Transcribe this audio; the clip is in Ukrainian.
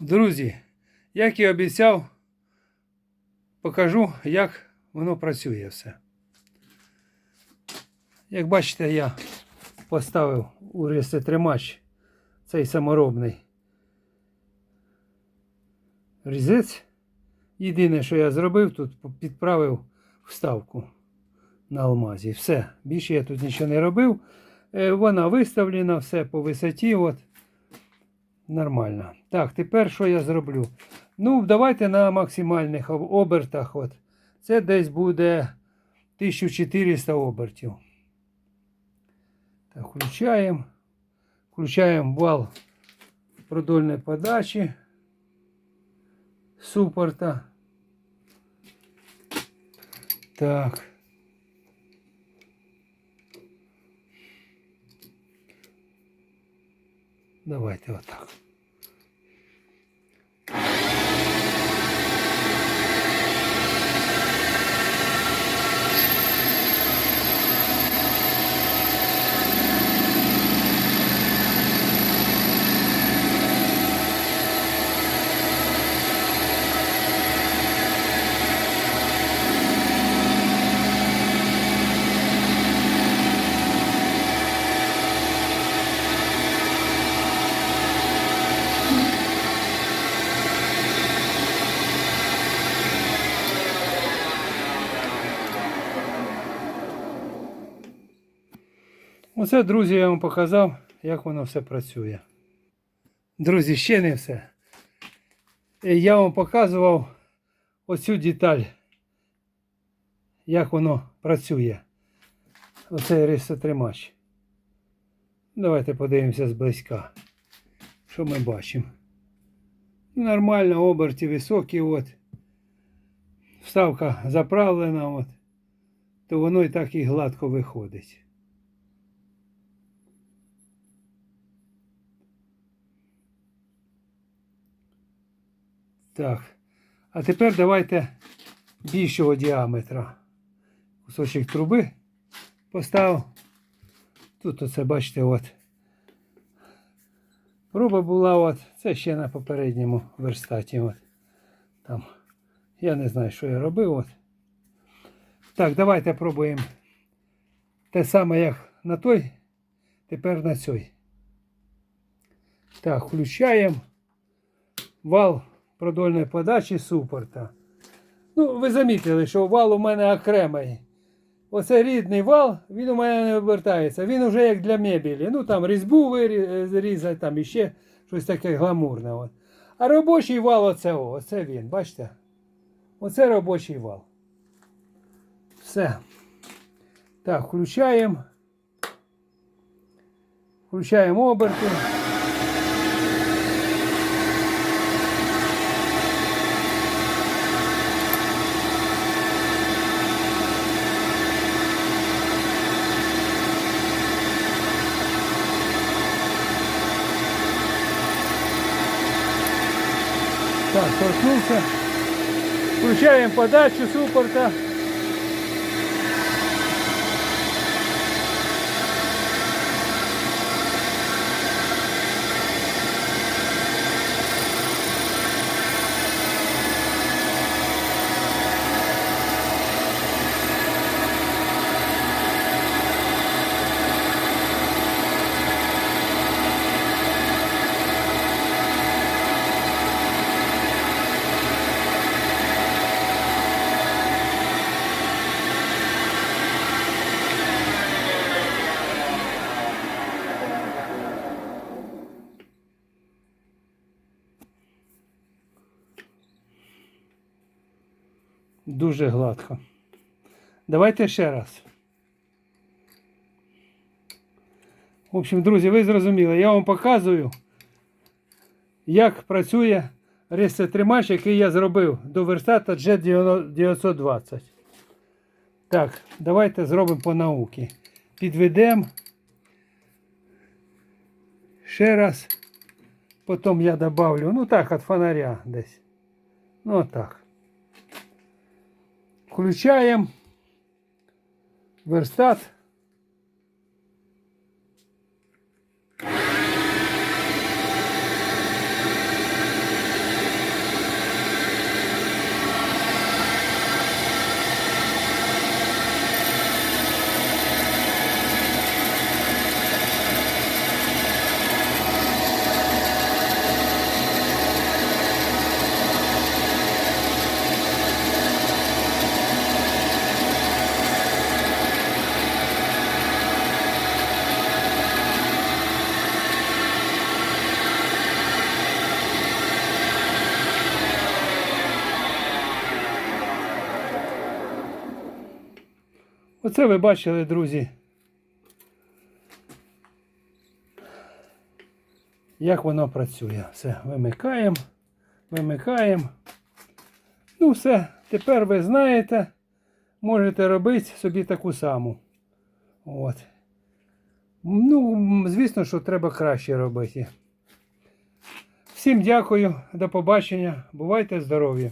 Друзі, як і обіцяв, покажу, як воно працює все. Як бачите, я поставив у ресетримач цей саморобний різець. Єдине, що я зробив, тут підправив вставку на алмазі. Все. Більше я тут нічого не робив. Е, Вона виставлена, все по висоті. От. Нормально. Так, тепер що я зроблю? Ну, давайте на максимальних обертах. От. Це десь буде 1400 обертів. Так, включаємо. Включаємо вал продольної подачі супорта. Так. なお相手はたく。Оце, друзі, я вам показав, як воно все працює. Друзі, ще не все. Е, Я вам показував оцю деталь, як воно працює. Оцей рисотримач. Давайте подивимося зблизька. Що ми бачимо? Нормально, оберті високі, от. Вставка заправлена, от. То воно і так і гладко виходить. Так. А тепер давайте більшого діаметра. Кусочок труби поставив. Тут оце, бачите, от. Проба була, от. Це ще на попередньому верстаті. От. Там. Я не знаю, що я робив. От. Так, давайте пробуємо те саме, як на той, тепер на цей. Так, включаємо вал продольної подачі супорта. Ну, ви замітили, що вал у мене окремий. Оце рідний вал, він у мене не обертається. Він уже як для мебелі. Ну там різьбу вирізати, там іще щось таке гламурне. От. А робочий вал оце, оце він, бачите? Оце робочий вал. Все. Так, включаємо. Включаємо оберти. Так, торкнулся. Включаем подачу супорта. Дуже гладко. Давайте ще раз. В общем, друзі, ви зрозуміли, я вам показую, як працює ресетримач, який я зробив до верстата Jet 920. Так, давайте зробимо по науці. Підведемо. Ще раз. Потім я добавлю, ну так, від фонаря десь. Ну так. Включаємо верстат. Оце ви бачили, друзі. Як воно працює. Все, вимикаємо, вимикаємо. Ну, все, тепер ви знаєте, можете робити собі таку саму. От. Ну, звісно, що треба краще робити. Всім дякую, до побачення. Бувайте здорові!